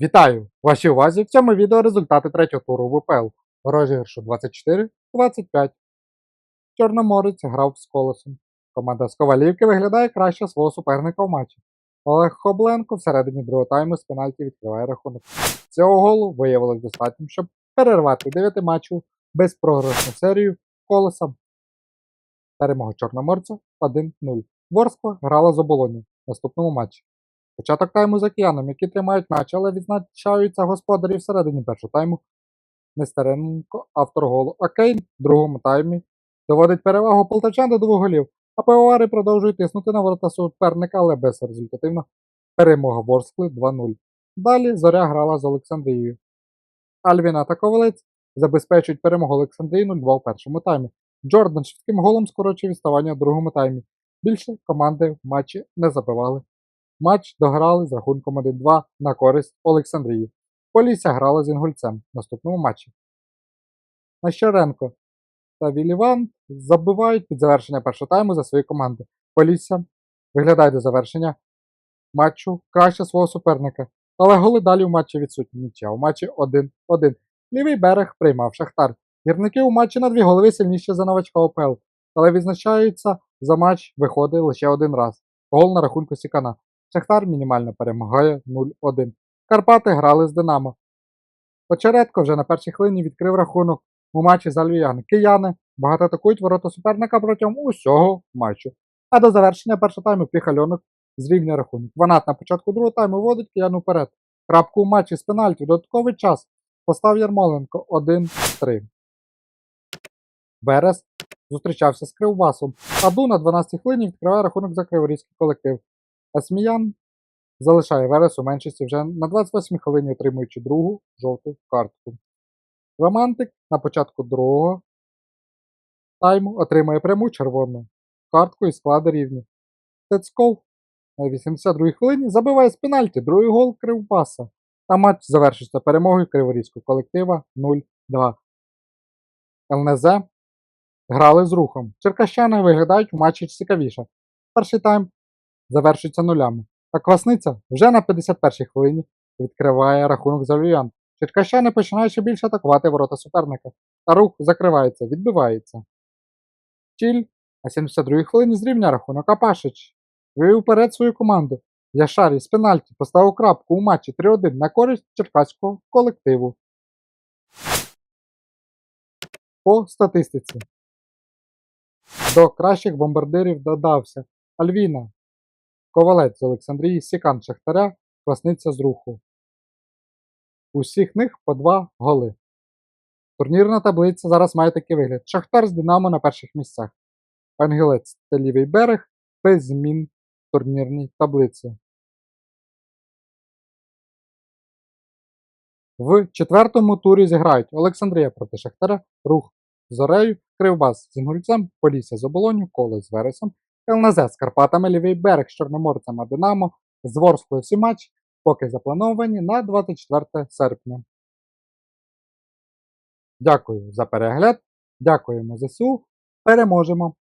Вітаю! Вашій увазі в цьому відео результати третього туру ВПЛ. Розіграшу 24-25. Чорноморець грав з колесом. Команда з Ковалівки виглядає краще свого суперника в матчі. Олег Хобленко всередині другого тайму з пенальті відкриває рахунок. Цього голу виявилось достатнім, щоб перервати 9 матчів безпрограшну серію колесом. Перемога Чорноморця 1-0. Ворскла грала з оболоні в наступному матчі. Початок тайму за киянами, які тримають м'яч, але відзначаються господарі всередині першого тайму. Нестеренко, автор голу. А Кейн в другому таймі доводить перевагу полтавчан до двох голів, а пивовари продовжують тиснути на ворота суперника, але безрезультативно. Перемога Ворскли 2-0. Далі зоря грала з Олександрією. Альвіна та Ковалець забезпечують перемогу Олександрії 0-2 у першому таймі. Джордан швидким голом скорочує відставання в другому таймі. Більше команди в матчі не забивали. Матч дограли з рахунком 1-2 на користь Олександрії. Полісся грала з Інгульцем в наступному матчі. Нащеренко та Віліван забивають під завершення першого тайму за свої команди. Полісся виглядає до завершення матчу краще свого суперника. Але голи далі в матчі відсутні нічия. У матчі 1-1. Лівий берег приймав Шахтар. Гірники у матчі на дві голови сильніші за новачка ОПЛ, але відзначаються за матч виходить лише один раз. Гол на рахунку Сікана. Шахтар мінімально перемагає 0-1. Карпати грали з Динамо. Очередко вже на першій хвилині відкрив рахунок у матчі з Альвіян. Кияни багато атакують ворота суперника протягом усього матчу. А до завершення першого тайму Піхальонок зрівнює рахунок. Ванат на початку другого тайму вводить кияну вперед. Крапку у матчі з пенальті. Додатковий час постав Ярмоленко 1-3. Верес зустрічався з Кривбасом. Аду на 12-й хвилині відкриває рахунок за криворізький колектив. А Сміян залишає Верес у меншості вже на 28-й хвилині, отримуючи другу жовту картку. Романтик на початку другого тайму отримує пряму червону картку і складе рівні. Тецьков на 82-й хвилині забиває з пенальті другий гол Кривбаса. А матч завершиться перемогою криворізького колектива 0-2. ЛНЗ грали з рухом. Черкащани виглядають в матчі цікавіше. Перший тайм завершується нулями. А Квасниця вже на 51-й хвилині відкриває рахунок за Львів'ян. Черкащани починають ще більше атакувати ворота суперника. А рух закривається, відбивається. Чіль на 72-й хвилині зрівняє рахунок Апашич. Вивів вперед свою команду. Яшарій з пенальті поставив крапку у матчі 3-1 на користь черкаського колективу. По статистиці. До кращих бомбардирів додався Альвіна, Ковалець з Олександрії, Сікан Шахтаря, Квасниця з руху. Усіх них по два голи. Турнірна таблиця зараз має такий вигляд. Шахтар з Динамо на перших місцях. Ангелець та лівий берег без змін в турнірній таблиці. В четвертому турі зіграють Олександрія проти Шахтаря, Рух з Зорею, Кривбас з Інгульцем, Полісся з Оболоню, Колес з Вересом, ЛНЗ з Карпатами, Лівий берег з Чорноморцем, Динамо з Ворсклою всі матч поки заплановані на 24 серпня. Дякую за перегляд. Дякуємо ЗСУ. Переможемо!